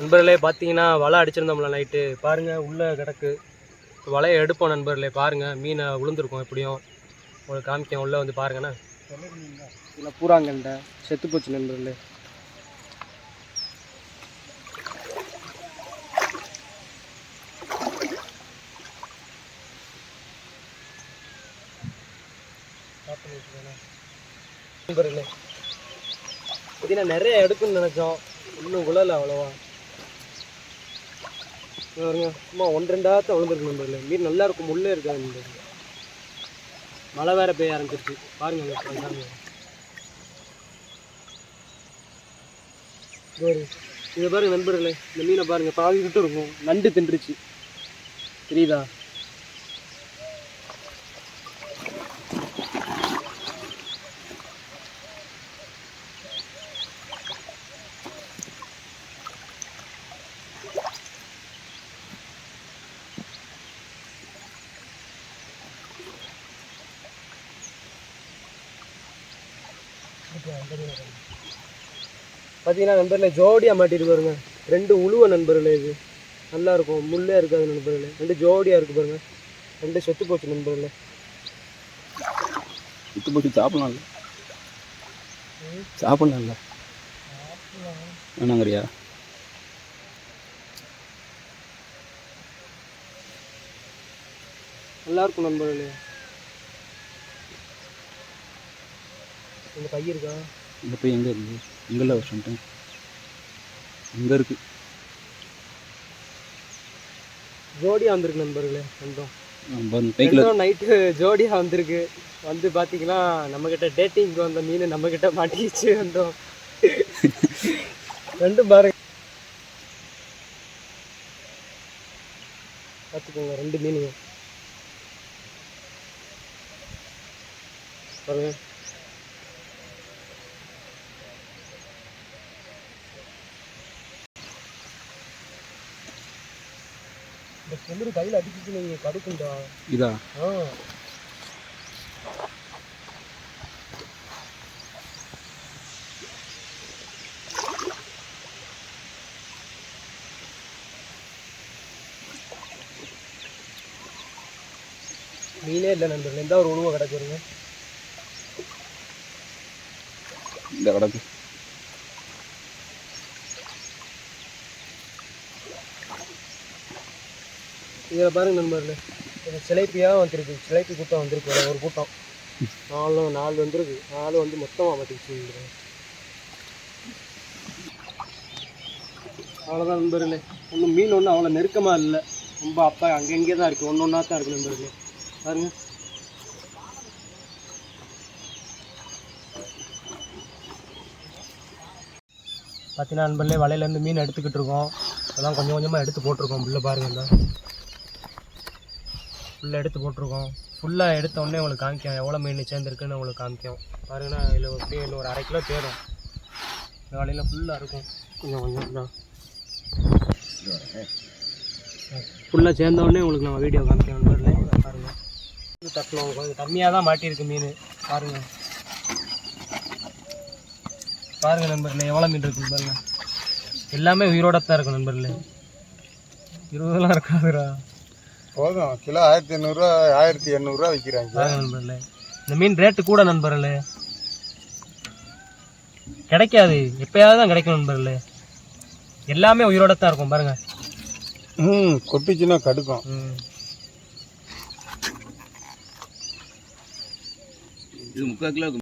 நண்பர்களே பார்த்தீங்கன்னா வலை அடிச்சிருந்தோம்ல நைட்டு. பாருங்கள் உள்ளே கிடக்கு. வலையை எடுப்போம் நண்பர்களே பாருங்கள் மீனை விழுந்திருக்கும் எப்படியும். உங்களுக்கு காமிக்க உள்ளே வந்து பாருங்கண்ணா. இதில் பூராங்கண்டை செத்து போச்சு நண்பர்களே. நண்பர்களே பார்த்தீங்கன்னா நிறைய எடுக்குன்னு நினச்சோம். இன்னும் விழல அவ்வளோவா. இங்க சும்மா ஒன்று தான் விழுந்துருக்கு நண்பர்களே. மீன் நல்லா இருக்கும். முள்ளே இருக்காது நண்பர்களே? மழை வேற பெய்ய ஆரம்பிச்சிருச்சு. பாருங்க பாருங்க. இதை பாருங்க. நண்பர்களே. இந்த மீனை பாருங்க. பாதி கிட்ட இருக்கும். நண்டு தின்றுச்சு. தெரியுதா? பார்த்தீங்கன்னா நண்பர்களே ஜோடியாக மாட்டிட்டு பாருங்க. ரெண்டு உழுவ நண்பர்களே இது. நல்லா இருக்கும். முள்ளே இருக்காது நண்பர்களே. ரெண்டு ஜோடியாக இருக்கு பாருங்க. ரெண்டு செத்து போச்சு நண்பர்களே. விட்டு போட்டு சாப்பிடலாம்ல சாப்பிடலாம்ல வேணாங்கறியா நல்லா இருக்கும் நண்பர்களே. இந்த கை இருக்கா? இந்த போய் எங்கே இருக்குது எங்கெல்லாம் ஒரு சொல்லிட்டேன் எங்கே இருக்குது ஜோடியாக வந்திருக்கு நண்பர்களே கைக்கில் ரெண்டும் நைட்டு ஜோடியாக வந்திருக்கு. வந்து பார்த்தீங்கன்னா நம்மக்கிட்ட டேட்டிங்க்கு வந்த மீன் நம்மக்கிட்ட மாட்டிக்கிச்சு வந்தோம் ரெண்டும் பாருங்க. பார்த்துக்கோங்க ரெண்டு மீனுங்க. பாருங்க. இந்த குளிர் கையில் அடிச்சிச்சு நீங்கள் கடுக்குண்டா இதா? ஆ. மீனே இல்லை நண்பர்கள். எந்த ஒரு உணவு கிடக்குறீங்க இந்த கிடக்கு. இதில் பாருங்க நண்பர்களே இது சிலைப்பியாக வந்திருக்கு. சிலைப்பி கூட்டம் வந்திருக்கு. ஒரு- கூட்டம். நாலு நாலு வந்திருக்கு. நாலு வந்து மொத்தமாக மாட்டிக்கிச்சு. அவ்வளோதான் நண்பர்களே. ஒன்றும் மீன் ஒன்றும் அவ்வளோ நெருக்கமாக இல்லை. ரொம்ப அப்பா அங்கங்கே தான் இருக்குது ஒன்று ஒன்றா தான் இருக்குது நண்பர்களே. பாருங்க. பார்த்தீங்கன்னா நண்பர்களே வலையிலேருந்து மீன் எடுத்துக்கிட்டு இருக்கோம். அதெல்லாம் கொஞ்சம் கொஞ்சமாக எடுத்து போட்டிருக்கோம். உள்ளே பாருங்க தான் ஃபுல்லாக எடுத்து போட்டிருக்கோம். ஃபுல்லாக எடுத்த உடனே உங்களுக்கு காமிக்கும் எவ்வளோ மீன் சேர்ந்துருக்குன்னு உங்களுக்கு காமிக்கும் பாருங்கன்னா இதில் அப்படியே இன்னும் ஒரு அரை கிலோ தேடும். வலையில் ஃபுல்லாக இருக்கும். கொஞ்சம் கொஞ்சம் தான் ஃபுல்லாக சேர்ந்த உடனே உங்களுக்கு நம்ம வீடியோ காமிக்கணும் பாருங்கள் இது தட்டணும் கொஞ்சம் கம்மியாக தான் மாட்டியிருக்கு மீன். பாருங்கள் பாருங்கள் நண்பர்களே எவ்வளோ மீன் இருக்குன்னு பாருங்கள் எல்லாமே உயிரோட தான் இருக்கும் நண்பர்களே. இருபதுலாம் இருக்காதுடா. போதும். கிலோ ஆயிரத்தி எண்ணூறுரூவா ஆயிரத்தி எண்ணூறுரூவா விற்கிறாங்க நண்பர்களே. இந்த மீன் ரேட்டு கூட நண்பர்களே. கிடைக்காது. எப்பயாவது தான் கிடைக்கும் நண்பர்களே. எல்லாமே உயிரோட தான் இருக்கும் பாருங்க. ம் கொட்டுச்சுன்னா கடுக்கும். ம். இது முக்கால் கிலோ